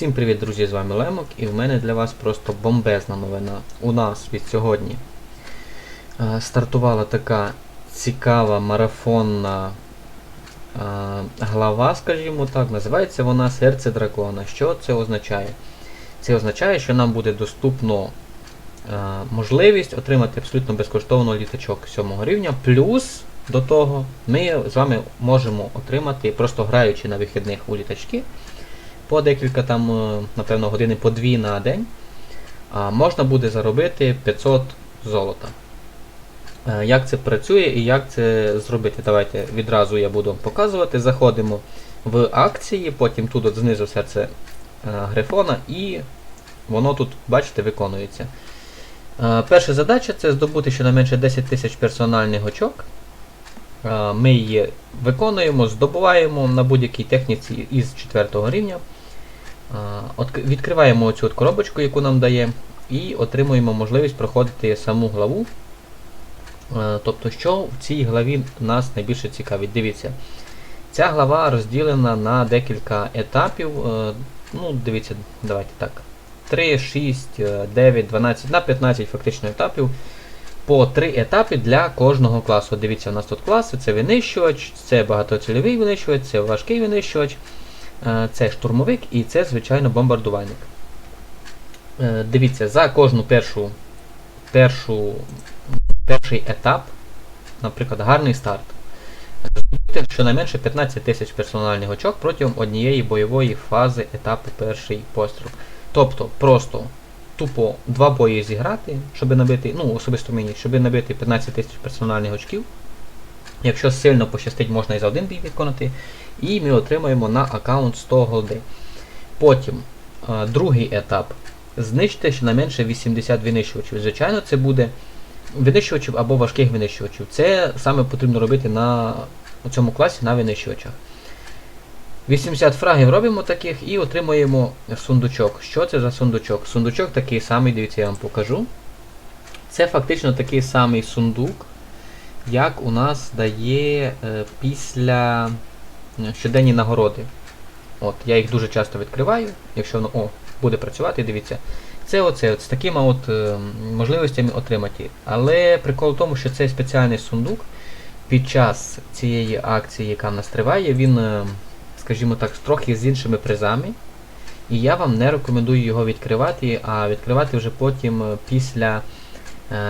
Всім привіт, друзі! З вами Лемок, і в мене для вас просто бомбезна новина. У нас від сьогодні е, стартувала така цікава марафонна е, глава, скажімо так. Називається вона Серце дракона. Що це означає? Це означає, що нам буде доступно е, можливість отримати абсолютно безкоштовно літачок 7 рівня. Плюс до того ми з вами можемо отримати, просто граючи на вихідних у літачки по декілька там, е, напевно, години по дві на день, можна буде заробити 500 золота. Е, Як це працює і як це зробити? Давайте відразу я буду вам показувати. Заходимо в акції, потім тут знизу серце е, грифона, і воно тут, бачите, виконується. Перша задача це здобути щонайменше 10 тисяч персональних очок. Ми її виконуємо, здобуваємо на будь-якій техніці із 4 рівня. Відкриваємо цю от коробочку, яку нам дає, і отримуємо можливість проходити саму главу. Тобто, що в цій главі нас найбільше цікавить. Дивіться, ця глава розділена на декілька етапів. Ну, дивіться, давайте так. 3, 6, 9, 12, на 15 фактично етапів. По 3 етапи для кожного класу. Дивіться, у нас тут класи, це винищувач, це багатоцільовий винищувач, це важкий винищувач. Е, Це штурмовик і це, звичайно, бомбардувальник. Е, Дивіться, за кожну першу, першу, перший етап, наприклад, гарний старт. Здобути щонайменше 15 тисяч персональних очок протягом однієї бойової фази етапу перший постріл. Тобто просто тупо два бої зіграти, щоб набити, ну, особисто мені, щоб набити 15 тисяч персональних очків. Якщо сильно пощастить, можна і за один бій виконати. І ми отримаємо на аккаунт 100 голди. Потім е, другий етап. Знищити щонайменше 80 винищувачів. Звичайно, це буде винищувачів або важких винищувачів. Це саме потрібно робити на цьому класі на винищувачах. 80 фрагів робимо таких і отримуємо сундучок. Що це за сундучок? Сундучок такий самий, дивіться, я вам покажу. Це фактично такий самий сундук, як у нас дає е, після е, щоденні нагороди. От, Я їх дуже часто відкриваю, якщо воно о, буде працювати, дивіться. Це оце, от, з такими от, е, можливостями отримати. Але прикол в тому, що цей спеціальний сундук під час цієї акції, яка в нас триває, він, е, скажімо так, трохи з іншими призами. І я вам не рекомендую його відкривати, а відкривати вже потім е, після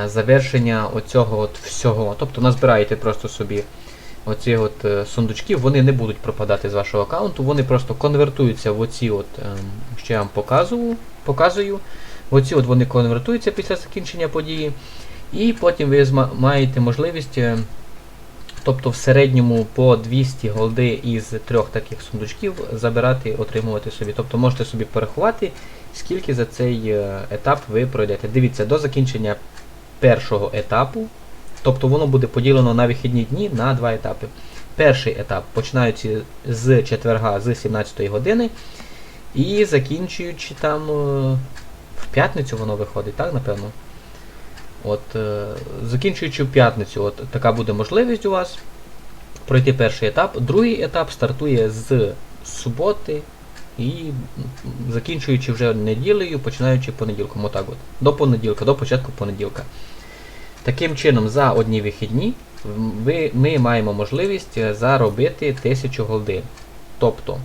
завершення оцього от всього. Тобто назбираєте просто собі оці от е, сундучків, вони не будуть пропадати з вашого аккаунту, вони просто конвертуються в оці, от, ем, що я вам показую, показую. Оці от вони конвертуються після закінчення події. І потім ви маєте можливість, е, тобто в середньому по 200 голди із трьох таких сундучків забирати, отримувати собі. Тобто можете собі порахувати, скільки за цей е, етап ви пройдете. Дивіться, до закінчення першого етапу, тобто воно буде поділено на вихідні дні на два етапи. Перший етап починаючи з четверга з 17 години і закінчуючи там е, в п'ятницю воно виходить, так, напевно? От, е, закінчуючи в п'ятницю, от така буде можливість у вас пройти перший етап. Другий етап стартує з суботи і закінчуючи вже неділею, починаючи понеділком. Отак от. До понеділка, до початку понеділка. Таким чином, за одні вихідні ви, ми маємо можливість е, заробити 1000 голди. Тобто,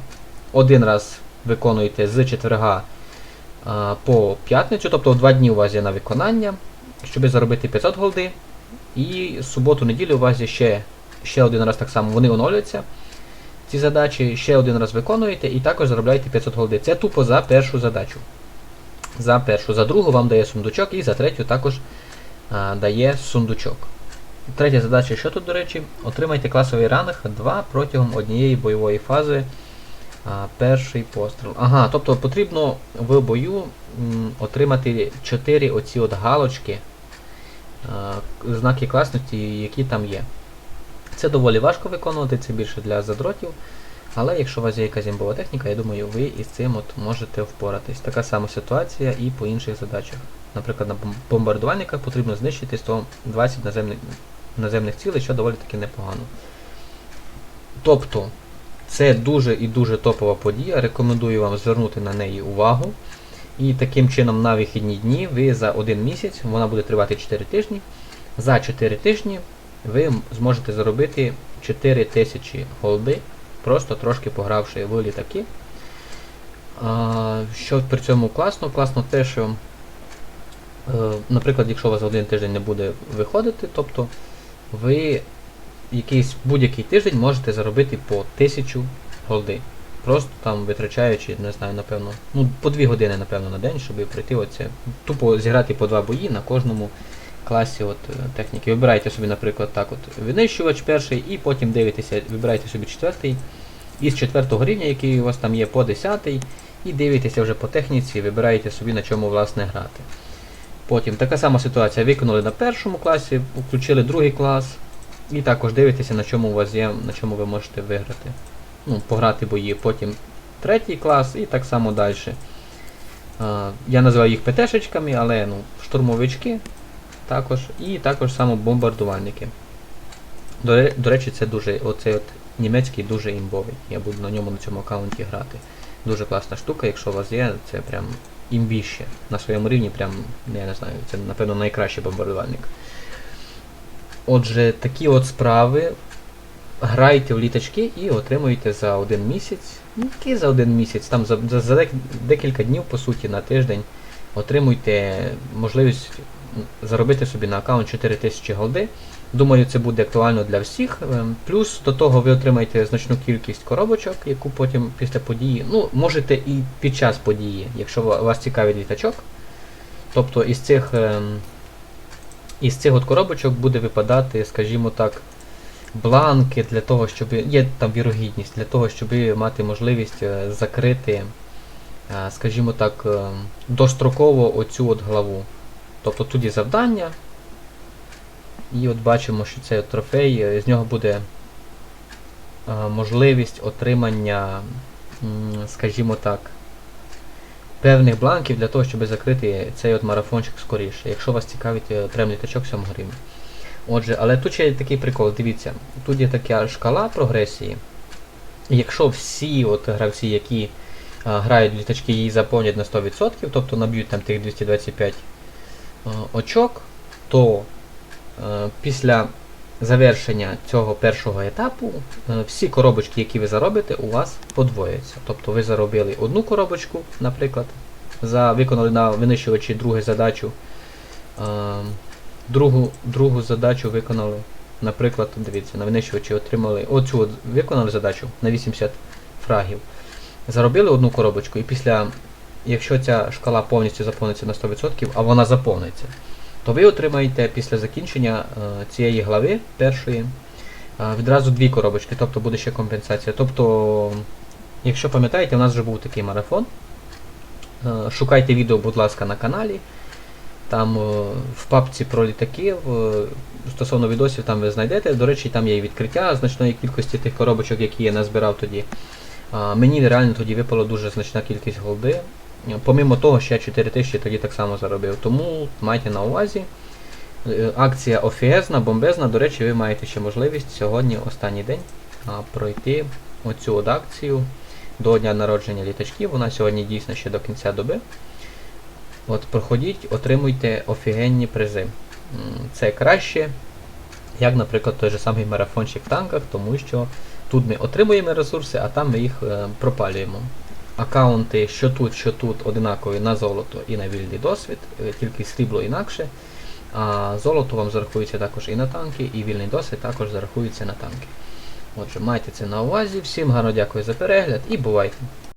один раз виконуєте з четверга а, по п'ятницю, тобто два дні у вас є на виконання, щоб заробити 500 голди. І суботу-неділю у вас є ще, ще один раз так само, вони оновлюються. Ці задачі ще один раз виконуєте і також заробляєте 500 голди. Це тупо за першу задачу. За першу, за другу вам дає сундучок і за третю також а, дає сундучок. Третя задача, що тут, до речі, отримайте класовий ранг 2 протягом однієї бойової фази. А, перший постріл. Ага, тобто потрібно в бою м, отримати 4 оці от галочки, а, знаки класності, які там є. Це доволі важко виконувати, це більше для задротів. Але якщо у вас є якась імбова техніка, я думаю, ви із цим от можете впоратись. Така сама ситуація і по інших задачах. Наприклад, на бомбардувальниках потрібно знищити 120 наземних, наземних цілей, що доволі таки непогано. Тобто, Це дуже і дуже топова подія. Рекомендую вам звернути на неї увагу. І таким чином на вихідні дні ви за один місяць, вона буде тривати 4 тижні. За 4 тижні ви зможете заробити 4 тисячі голди, просто трошки погравши в літаки. Що при цьому класно? Класно те, що, е, наприклад, якщо у вас один тиждень не буде виходити, тобто ви якийсь будь-який тиждень можете заробити по 1000 голди. Просто там витрачаючи, не знаю, напевно, ну, по 2 години, напевно, на день, щоб пройти оце. Тупо зіграти по 2 бої на кожному класі от, е, техніки. Вибирайте собі, наприклад, так от винищувач перший, і потім дивитеся, вибирайте собі четвертий. Із четвертого рівня, який у вас там є, по 10, і дивитеся вже по техніці, вибираєте собі на чому власне грати. Потім така сама ситуація. Виконали на першому класі, включили другий клас, і також дивитеся, на чому у вас є, на чому ви можете виграти. Ну, пограти бої. Потім третій клас і так само далі. Я називаю їх ПТшечками, але ну, штурмовички також, і також само бомбардувальники. До, до речі, це дуже, оцей от німецький дуже імбовий. Я буду на ньому на цьому аккаунті грати. Дуже класна штука, якщо у вас є, це прям імбіще. На своєму рівні, прям, я не знаю, це напевно найкращий бомбардувальник. Отже, такі от справи. Грайте в літачки і отримуєте за один місяць. Ну, який за один місяць, там за, за, за декілька днів, по суті, на тиждень отримуйте можливість заробити собі на аккаунт 4000 голди. Думаю, це буде актуально для всіх. Ем, Плюс до того ви отримаєте значну кількість коробочок, яку потім після події. Ну, можете і під час події, якщо ва- вас цікавить літачок. Тобто із цих, ем, із цих от коробочок буде випадати, скажімо так, бланки для того, щоб. Є там вірогідність для того, щоб мати можливість е, закрити, е, скажімо так, е, достроково оцю от главу. Тобто тут є завдання. І от бачимо, що цей трофей, е, з нього буде е, можливість отримання, скажімо так, певних бланків для того, щоб закрити цей от марафончик скоріше, якщо вас цікавить е, окремий літачок 7 гривень. Отже, але тут ще є такий прикол, дивіться, тут є така шкала прогресії. Якщо всі от гравці, які а, грають літачки, її заповнять на 100%, тобто наб'ють там тих 225 а, очок, то е, після завершення цього першого етапу е, всі коробочки, які ви заробите, у вас подвояться. Тобто ви заробили одну коробочку, наприклад, за виконали на винищувачі другу задачу. е, Другу, другу задачу виконали. Наприклад, дивіться, на винищувачі отримали оцю виконали задачу на 80 фрагів. Заробили одну коробочку, і після, якщо ця шкала повністю заповниться на 100%, а вона заповниться, то ви отримаєте після закінчення е, цієї глави першої е, відразу дві коробочки, тобто буде ще компенсація. Тобто, якщо пам'ятаєте, у нас вже був такий марафон. Е, шукайте відео, будь ласка, на каналі. Там в папці про літаки стосовно відосів там ви знайдете. До речі, там є і відкриття значної кількості тих коробочок, які я назбирав тоді. Мені реально тоді випала дуже значна кількість голди. Помимо того, що я 4000 тоді так само заробив. Тому майте на увазі. Е, Акція офіезна, бомбезна. До речі, ви маєте ще можливість сьогодні, останній день, пройти оцю от акцію до дня народження літачків. Вона сьогодні дійсно ще до кінця доби. От проходіть, отримуйте офігенні призи. Це краще, як, наприклад, той же самий марафончик в танках, тому що тут ми отримуємо ресурси, а там ми їх е, пропалюємо. Аккаунти, що тут, що тут, одинакові на золото і на вільний досвід, е, тільки срібло інакше. А золото вам зарахується також і на танки, і вільний досвід також зарахується на танки. Отже, майте це на увазі. Всім гарно дякую за перегляд і бувайте!